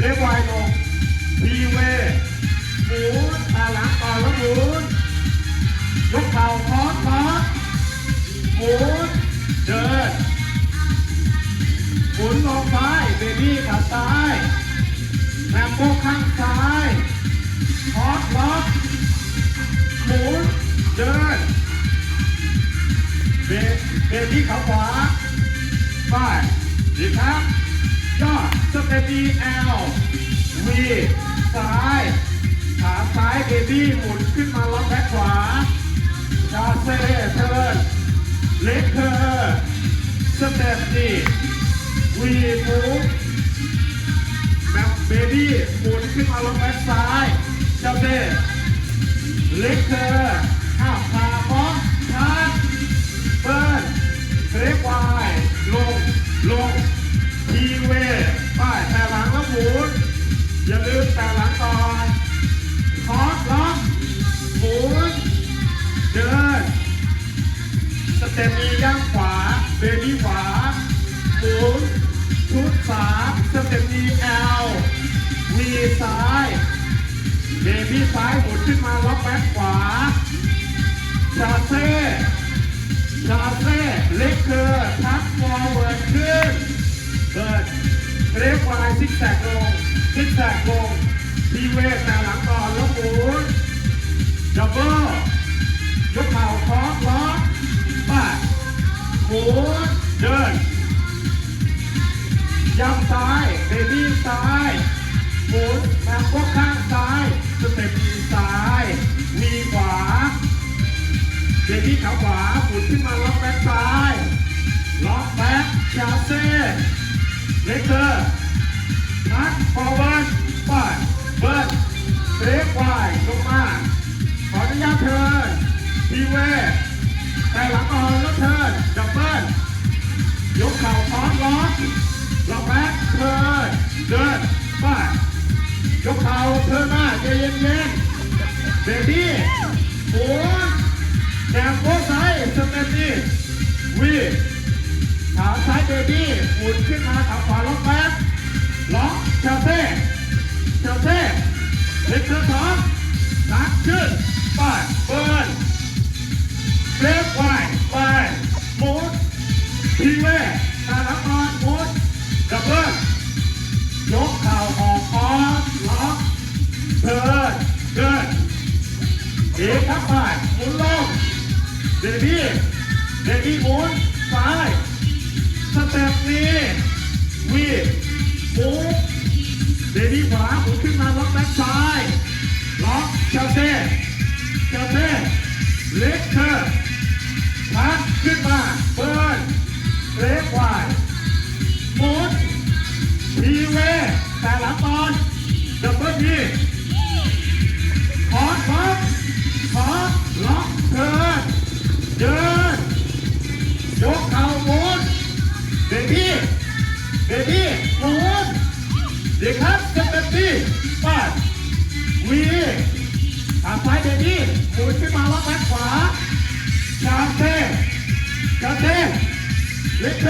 เลฟไวลงเลฟไวลงทีเวหมุนขาหลังก่อแล้วหมุนยกเข่าคอสคอสหมุนเดินหมุนลงซ้ายเบบี้ขาซ้ายแฮมโบกข้างซ้ายคอสล็อกหมุนเดินเบเบบี้ขาขวาไปดีครับ เตปปีแอลวีซ้ายขาซ้ายเบบี้หมุนขึ้นมาล็อกแบ็คขวาชาเซ่เทิร์นเล็กเธอร์สเตปนี่วีมูฟแบบเบบี้หมุนขึ้นมาล็อกแบ็คซ้ายชาเซ่เล็กเธอามสเต็ปมีแอลวีซ้ายเบบี้ซ้ายหมุนขึ้นมาล็อกแบ็คขวาชาเซ่ชาเซ่เล็กเกอร์ทักฟอร์เวิร์ดขึ้นเบิร์ดเล็กวายซิกแซกลงซิกแซกลงทีเวทแต่หลังก่อนแล้วหมุนดับเบิล ซ้ายเบบี้ซ้ายหมุนแมวก็ข้างซ้ายสเต็ปมีซ้ายมีขวาเบบี้ขาขวาหมุนขึ้นมาล็อกแบ็คซ้ายล็อกแบ็คชาเซ่เลกเกอร์ทักฟอร์เวิร์ดไปเบิร์ดเบรกไวลงมาขออนุญาตเทิร์นทีเวแต่หลังออนแล้วเทิร์นดับเบิลยกเข่าคอสล็อกล็อก เทินเดินไปยกเข่าเทินมาใจเย็นๆเบบี้หมุนแนวโค้งซ้ายสเต็ปนี้วีขาซ้ายเบบี้หมุนขึ้นมาขาขวาล็อกแเดบี้เดบี้หมุนซ้ายสเต็ปนี้วีหมุนเดบี้ขวาหมุนขึ้นมาล็อกแบ็คซ้ายล็อกเชลเซ่เชลเซ่เล็กเธอร์พัดขึ้นมาเบิร์นเล็กวายหมุนทีเวแต่หลังบอลดับเบิลที นี้หมุนเด็กครับสเต็ปนี้ปัดวีขาซ้ายเบบี้หมุนขึ้นมาล็อกแบ็คขวาชาเซ่ชาเทเล็กเท